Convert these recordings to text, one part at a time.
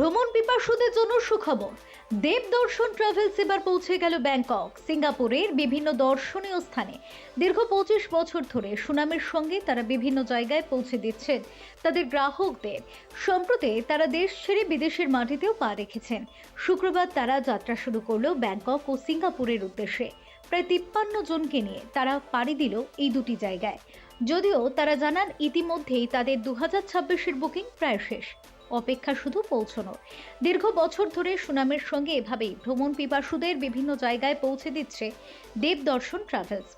ভ্রমণ পিপাসুদের জন্য সুখবর। দেব দর্শন ট্রাভেলস এবার পৌঁছে গেল ব্যাংকক, সিঙ্গাপুরের বিভিন্ন দর্শনীয় স্থানে। দীর্ঘ পঁচিশ বছর ধরে সুনামের সঙ্গে তারা বিভিন্ন জায়গায় পৌঁছে দিচ্ছেন তাদের গ্রাহকদের। সম্প্রতি তারা দেশ ছেড়ে বিদেশের মাটিতেও পা রেখেছেন। শুক্রবার তারা যাত্রা শুরু করল ব্যাংকক ও সিঙ্গাপুরের উদ্দেশ্যে। প্রায় তিপ্পান্ন জনকে নিয়ে তারা পাড়ি দিল এই দুটি জায়গায়। যদিও তারা জানান ইতিমধ্যেই তাদের দু হাজার ছাব্বিশের বুকিং প্রায় শেষ। অপেক্ষা শুধু পৌঁছানো দীর্ঘ বছর ধরে সুনামের সঙ্গে এভাবেই ভ্রমণ পিপাসুদের বিভিন্ন জায়গায় পৌঁছে দিচ্ছে দেবদর্শন ট্রাভেলস।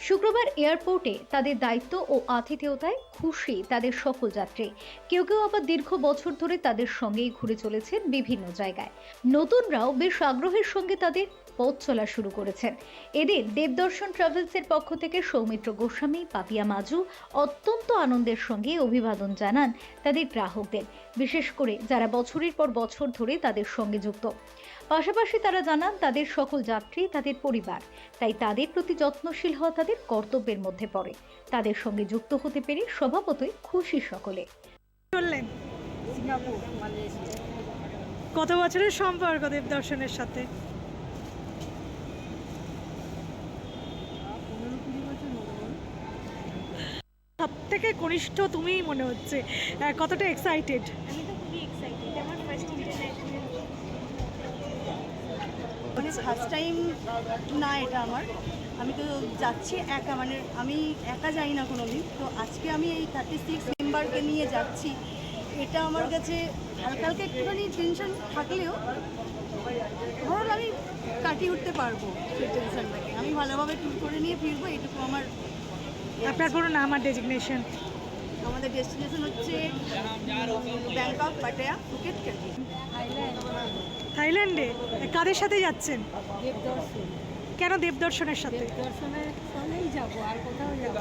শুক্রবার এয়ারপোর্টে তাদের দায়িত্ব ও আতিথেয়তায় খুশি তাদের সকল যাত্রী। কেউ কেউ আবার দীর্ঘ বছর ধরে তাদের সঙ্গেই ঘুরে চলেছেন বিভিন্ন জায়গায়। নতুনরাও বেশ আগ্রহের সঙ্গে তাদের পথ চলা শুরু করেছেন। এদিন দেবদর্শন ট্রাভেলসের পক্ষ থেকে সৌমিত্র গোস্বামী, পাপিয়া মাজু অত্যন্ত আনন্দের সঙ্গে অভিবাদন জানান তাদের গ্রাহকদের। বিশেষ করে যারা বছরের পর বছর ধরে তাদের সঙ্গে যুক্ত। পাশাপাশি তারা জানান তাদের সকল যাত্রী তাদের পরিবার। তাই তাদের প্রতি যত্নশীল হওয়া তাদের কর্তব্যের মধ্যে পড়ে। তাদের সঙ্গে যুক্ত হতে পেরে স্বভাবতই খুশি সকলে। চললেন কত বছরের সম্পর্ক দেব দর্শনের সাথে। সব থেকে কনিষ্ঠ তুমিই মনে হচ্ছে। আহ, কতটা এক্সাইটেড আমি এক্সাইটেড আমার ফার্স্ট ইন্টারন্যাশনাল মানে ফার্স্ট টাইম না এটা আমার। আমি তো যাচ্ছি একা মানে আমি একা যাই না কোনো দিন তো আজকে আমি এই থার্টি সিক্স মেম্বারকে নিয়ে যাচ্ছি। এটা আমার কাছে হালকা হালকা একটুখানি টেনশন থাকলেও ওভারঅল আমি কাটিয়ে উঠতে পারব সেই টেনশনটাকে আমি ভালোভাবে ট্যুর করে নিয়ে ফিরবো এটুকু আমার আপনার কোনো নাম আর ডেজিগনেশন আমাদের ডেস্টিনেশন হচ্ছে ব্যাংকক পাটায়া ফুকেট থাইল্যান্ডে? কাদের সাথে যাচ্ছেন? দেবদর্শন। কেন দেবদর্শনের সাথে? যাব আর কোথাও যাব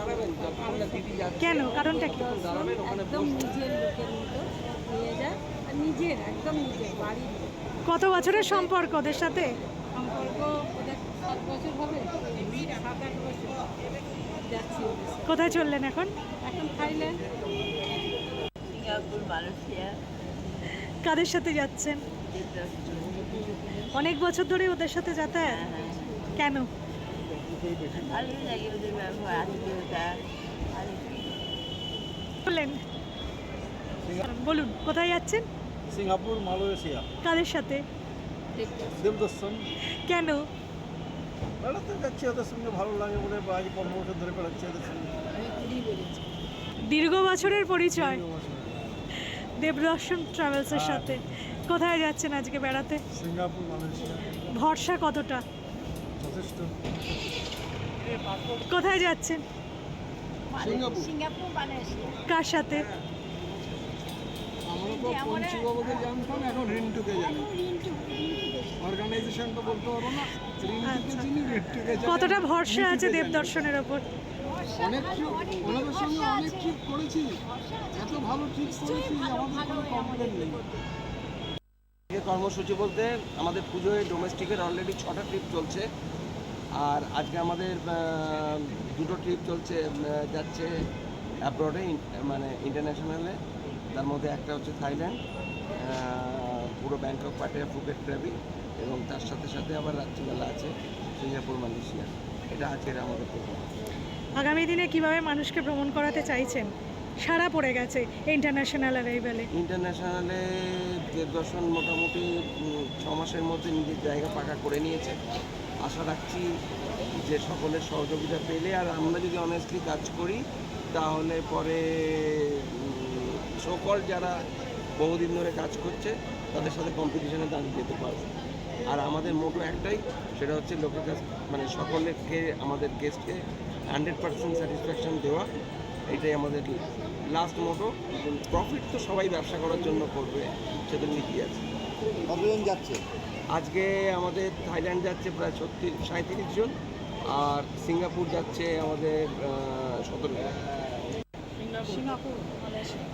কেন? কারণটা কি? একদম নিজের লোকের মতো নিয়ে যায় নিজের একদম নিজের বাড়ির কত বছরের সম্পর্ক ওদের সাথে? সম্পর্ক ওদের সাত বছর হবে। কোথায় চললেন এখন? মালয়েশিয়া কাদের সাথে যাচ্ছেন? অনেক বছর ধরে ওদের সাথে যাতায়াত? কেন? বললেন। বলুন কোথায় যাচ্ছেন? Singapore Malaysia. কাদের সাথে? দেবদর্শন। কেন? বেড়াতে যাচ্ছি ওদের সঙ্গে ভালো লাগে বলে আজ পনেরো বছর ধরে বেড়াচ্ছি ওদের সঙ্গে। দীর্ঘ বছরের পরিচয়। দেবদর্শন ট্রাভেলসের হ্যাঁ। সাথে। কোথায় যাচ্ছেন আজকে বেড়াতে? Singapore Malaysia. ভরসা কতটা? যথেষ্ট। কোথায় যাচ্ছেন? সিঙ্গাপুর। Singapore Malaysia. কার সাথে? আমরা তো পঞ্চবাবুকে জানতাম এখন রিন্টুকে জানি। অর্গানাইজেশনটা বলতে পারব না। রিন্টুকে আচ্ছা। চিনি রিন্টুকে জানি। কতটা ভরসা আছে দেবদর্শনের ওপর? অনেক ওনাদের সঙ্গে করেছি এত ভালো ট্রিপ করেছি আমাদের কোনো কমপ্লেন নেই। কর্মসূচি বলতে আমাদের পুজোয় ডোমেস্টিকের অলরেডি ছটা ট্রিপ চলছে আর আজকে আমাদের দুটো ট্রিপ চলছে যাচ্ছে অ্যাব্রডে মানে ইন্টারন্যাশনালে তার মধ্যে একটা হচ্ছে থাইল্যান্ড পুরো ব্যাংকক পাটিয়া ফুকেট ট্রাভি এবং তার সাথে সাথে আবার রাত্রিবেলা আছে সিঙ্গাপুর মালয়েশিয়া। এটা আজকের আমাদের প্রোগ্রাম। আগামী দিনে কীভাবে মানুষকে ভ্রমণ করাতে চাইছেন? সারা পড়ে গেছে ইন্টারন্যাশনাল অ্যারাইভেলে ইন্টারন্যাশনালে দেবদর্শন মোটামুটি ছ মাসের মধ্যে নিজের জায়গা পাকা করে নিয়েছে। আশা রাখছি যে সকলের সহযোগিতা পেলে। আর আমরা যদি অনেস্টলি কাজ করি, তাহলে পরে সকল যারা বহুদিন ধরে কাজ করছে, তাদের সাথে কম্পিটিশনে দাঁড়িয়ে যেতে পারবে। আর আমাদের মোটো একটাই, সেটা হচ্ছে লোকের কাছ মানে সকলকে আমাদের গেস্টকে হান্ড্রেড পার্সেন্ট স্যাটিসফ্যাকশান দেওয়া। এটাই আমাদের লাস্ট মোটো প্রফিট তো সবাই ব্যবসা করার জন্য করবে সেটা নীতি আছে? কতজন যাচ্ছে? আজকে আমাদের থাইল্যান্ড যাচ্ছে প্রায় ছত্রিশ সাঁত্রিশ জন আর সিঙ্গাপুর যাচ্ছে আমাদের সতেরো জন। Singapore Malaysia.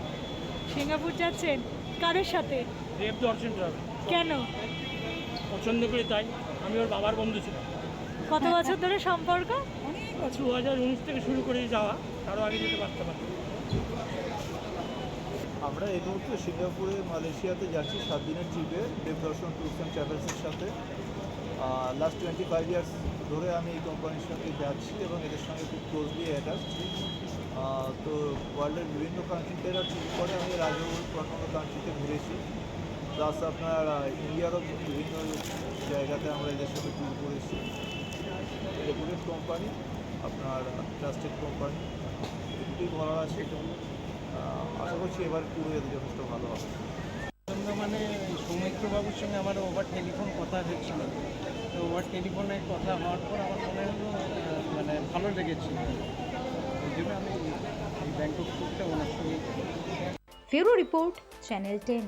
সিঙ্গাপুর যাচ্ছেন কাদের সাথে? দেব দর্শন ট্রাভেল। কেন? পছন্দ করি তাই আমি ওর বাবার বন্ধু ছিলাম। কত বছর ধরে সম্পর্ক? অনেক বছর দু হাজার উনিশ থেকে শুরু করে যাওয়া তারও আগে যেতে পারতে পারি আমরা এই মুহূর্তে সিঙ্গাপুরে, মালয়েশিয়াতে যাচ্ছি সাত দিনের ট্রিপে, দেবদর্শন ট্যুরস অ্যান্ড ট্রাভেলসের সাথে। লাস্ট টোয়েন্টি ফাইভ ইয়ার্স ধরে আমি এই কোম্পানির সঙ্গে যাচ্ছি এবং এদের সঙ্গে খুব ক্লোজলি অ্যাটাচ তো ওয়ার্ল্ডের বিভিন্ন কান্ট্রিতে এরা ট্রিপ করে, আমি এর আগেও অন্যান্য কান্ট্রিতে ঘুরেছি। প্লাস আপনার ইন্ডিয়ারও বিভিন্ন জায়গাতে আমরা এদের সঙ্গে ট্যুর করেছি। রেপুটেড কোম্পানি আপনার ট্রাস্টেড কোম্পানি বলার আছে আহ, আশা করছি এবার পুরো এদের যথেষ্ট ভালো হবে। মানে সৌমিত্রবাবুর সঙ্গে আমার ওভার টেলিফোন কথা হয়েছিল। তো ওভার টেলিফোনে কথা হওয়ার পর আমার মনে হলো মানে ভালো লেগেছিল ওই জন্য আমি এই ব্যাংকক ট্যুরটা ওনার সঙ্গে ফেরো রিপোর্ট চ্যানেল টেন।